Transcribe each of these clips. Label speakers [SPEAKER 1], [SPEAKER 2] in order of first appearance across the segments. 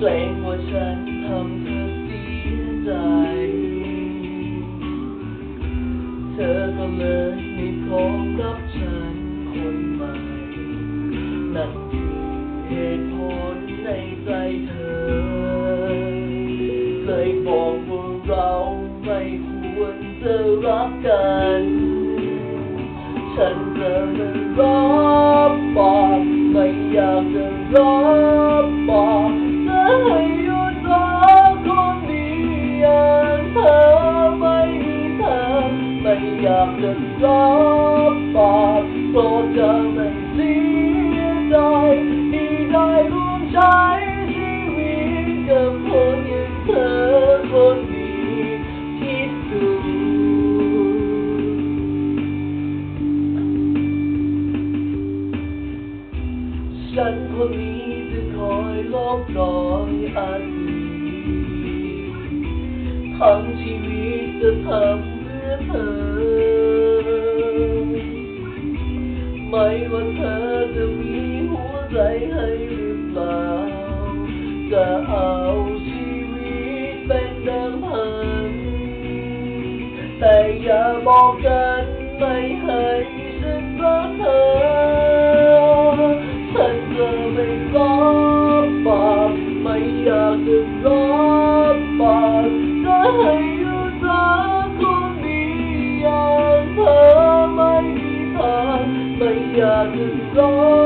[SPEAKER 1] เกงว่าฉันทำเธอเสียใจ เธอก็เลยไม่พบกับฉันคนใหม่ นั่นคือเหตุผลในใจเธอ เคยบอกว่าเราไม่ควรจะรักกัน ฉันจะไม่รับปากไม่อยากจะร้อง กจะรับปากเพราะจะไม่เสียใจที่ได้ร่วมใช้ชีวิตกับคนอย่างเธอคนดีที่สุดฉันคนนี้จะคอยลบรอยอดีตทั้งชีวิตจะทำ ใจให้หรือเปล่า จะเอาชีวิตเป็นเดิมพัน แต่อย่าบอกกันไม่ให้ฉันรักเธอฉันจะไม่รับปากไม่อยากจะรับปากจะให้หยุดรักคนดีอย่างเธอไม่มีทางไม่อยากจะรับ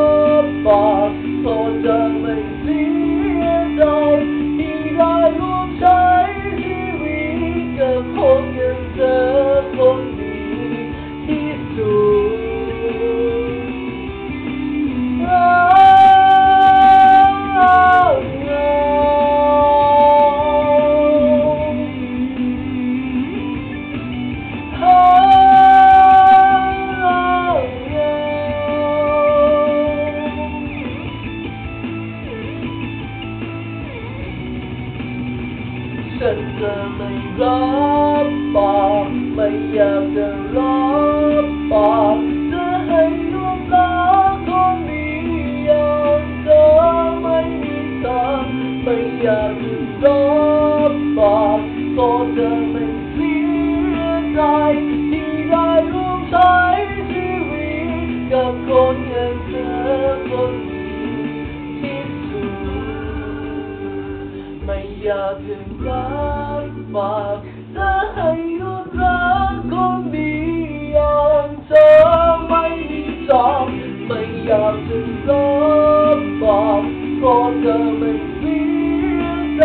[SPEAKER 1] ฉันจะไม่รับปากไม่อยากจะรับปากจะให้ร่วมรักคนดีอย่างเธอไม่มีทางไม่อยากจะรับปากก็จะไม่เสียใจที่ได้ร่วมใช้ชีวิตกับคนอย่างเธอคนดี อยากจะรักมากจะให้รู้รักคนมีอย่างเธอไม่มีสองไม่อยากจะรักบอกเพราะเธอไม่เสียใจ